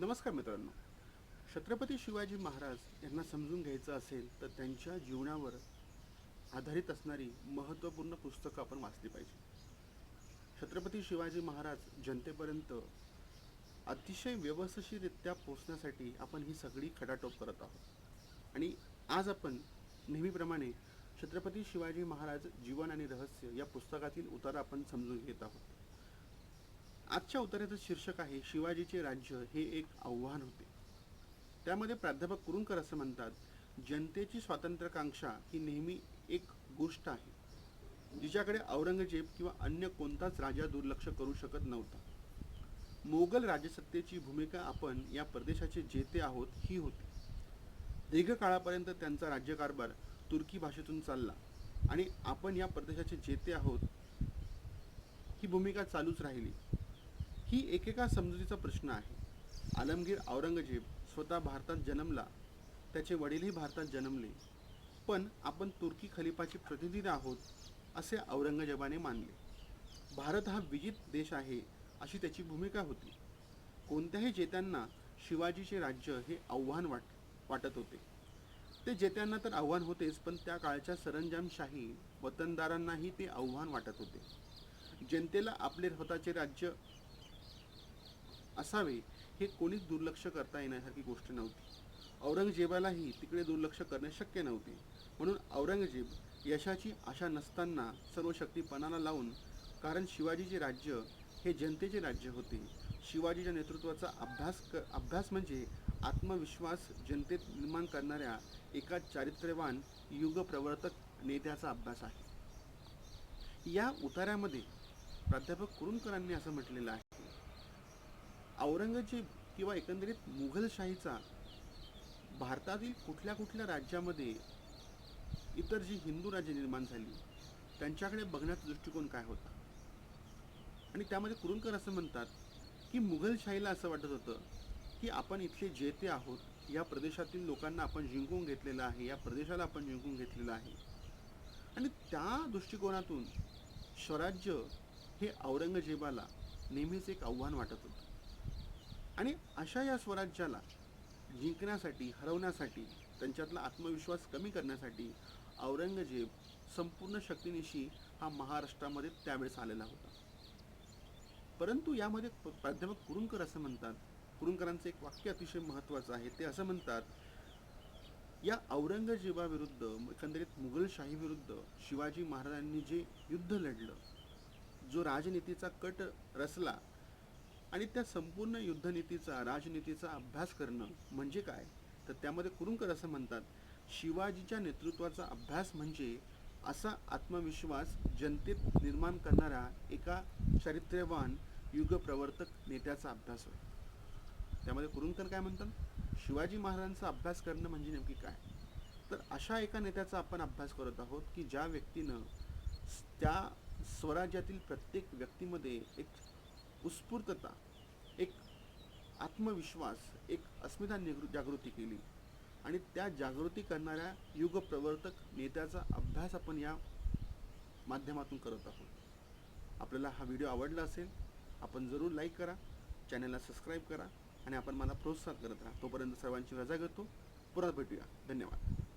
नमस्कार मित्रांनो. छत्रपती शिवाजी महाराज यांना समजून घ्यायचं असेल तर त्यांच्या जीवनावर आधारित असणारी महत्त्वपूर्ण पुस्तकं आपण वाचली पाहिजे. छत्रपती शिवाजी महाराज जनतेपर्यंत अतिशय व्यवस्थितरित्या पोचण्यासाठी आपण ही सगळी खटाटोप करत आहोत. आणि आज आपण नेहमीप्रमाणे छत्रपती शिवाजी महाराज जीवन आणि रहस्य या पुस्तकातील उतारा आपण समजून घेत आहोत. आजच्या उतार्याचं शीर्षक आहे शिवाजीचे राज्य हे एक आव्हान होते. त्यामध्ये प्राध्यापक कुरुंकर असं म्हणतात जनतेची स्वातंत्र्यकांक्षा ही नेहमी एक गोष्ट आहे जिच्याकडे औरंगजेब किंवा अन्य कोणताच राजा दुर्लक्ष करू शकत नव्हता. मोगल राजसत्तेची भूमिका आपण या प्रदेशाचे जेते आहोत ही होती. दीर्घकाळापर्यंत त्यांचा राज्यकारभार तुर्की भाषेतून चालला आणि आपण या प्रदेशाचे जेते आहोत ही भूमिका चालूच राहिली. ही एकेका समजुतीचा प्रश्न आहे. आलमगीर औरंगजेब स्वतः भारतात जन्मला त्याचे वडीलही भारतात जन्मले पण आपण तुर्की खलिफाचे प्रतिनिधी आहोत असे औरंगजेबाने मानले. भारत हा विजित देश आहे अशी त्याची भूमिका होती. कोणत्याही जेत्यांना शिवाजीचे राज्य हे आव्हान वाट वाटत होते. ते जेत्यांना तर आव्हान होतेच पण त्या काळच्या सरंजामशाही वतनदारांनाही ते आव्हान वाटत होते. जनतेला आपले स्वतःचे राज्य असावे हे कोणीच दुर्लक्ष करता येण्यासारखी गोष्ट नव्हती. औरंगजेबालाही तिकडे दुर्लक्ष करणे शक्य नव्हते. म्हणून औरंगजेब यशाची आशा नसताना सर्व लावून कारण शिवाजीचे राज्य हे जनतेचे राज्य होते. शिवाजीच्या नेतृत्वाचा अभ्यास क अभ्यास म्हणजे आत्मविश्वास जनतेत निर्माण करणाऱ्या एका चारित्र्यवान युगप्रवर्तक नेत्याचा अभ्यास आहे. या उताऱ्यामध्ये प्राध्यापक कुरुंकरांनी असं म्हटलेलं आहे. औरंगजेब किंवा एकंदरीत मुघलशाहीचा भारतातील कुठल्या कुठल्या राज्यामध्ये इतर जी हिंदू राज्य निर्माण झाली त्यांच्याकडे बघण्याचा दृष्टिकोन काय होता? आणि त्यामध्ये कुरुंकर असं म्हणतात की मुघलशाहीला असं वाटत होतं की आपण इथले जेते आहोत या प्रदेशातील लोकांना आपण जिंकून घेतलेलं आहे या प्रदेशाला आपण जिंकून घेतलेलं आहे. आणि त्या दृष्टिकोनातून स्वराज्य हे औरंगजेबाला नेहमीच एक आव्हान वाटत होतं. आणि अशा या स्वराज्याला जिंकण्यासाठी हरवण्यासाठी त्यांच्यातला आत्मविश्वास कमी करण्यासाठी औरंगजेब संपूर्ण शक्तीनिशी हा महाराष्ट्रामध्ये त्यावेळेस आलेला होता. परंतु यामध्ये प्राध्यापक कुरुंकर असं म्हणतात कुरुंकरांचं एक वाक्य अतिशय महत्त्वाचं आहे. ते असं म्हणतात या औरंगजेबाविरुद्ध एकंदरीत मुघलशाही विरुद्ध शिवाजी महाराजांनी जे युद्ध लढलं जो राजनीतीचा कट रचला आणि त्या संपूर्ण युद्धनीतीचा राजनीतीचा अभ्यास करणं म्हणजे काय? तर त्यामध्ये कुरुंकर असं म्हणतात शिवाजीच्या नेतृत्वाचा अभ्यास म्हणजे असा आत्मविश्वास जनतेत निर्माण करणारा एका चारित्र्यवान युगप्रवर्तक नेत्याचा अभ्यास होय. त्यामध्ये कुरुंकर काय म्हणतात? शिवाजी महाराजांचा अभ्यास करणं म्हणजे नेमकी काय? तर अशा एका नेत्याचा आपण अभ्यास करत आहोत की ज्या व्यक्तीनं त्या स्वराज्यातील प्रत्येक व्यक्तीमध्ये एक उत्स्फूर्तता एक आत्मविश्वास एक अस्मिता निगृ जागृती केली. आणि त्या जागृती करणाऱ्या युगप्रवर्तक नेत्याचा अभ्यास आपण या माध्यमातून करत आहोत. आपल्याला हा व्हिडिओ आवडला असेल आपण जरूर लाईक करा चॅनलला सबस्क्राईब करा आणि आपण मला प्रोत्साहन करत राहा. तोपर्यंत सर्वांची रजा घेतो. परत भेटूया. धन्यवाद.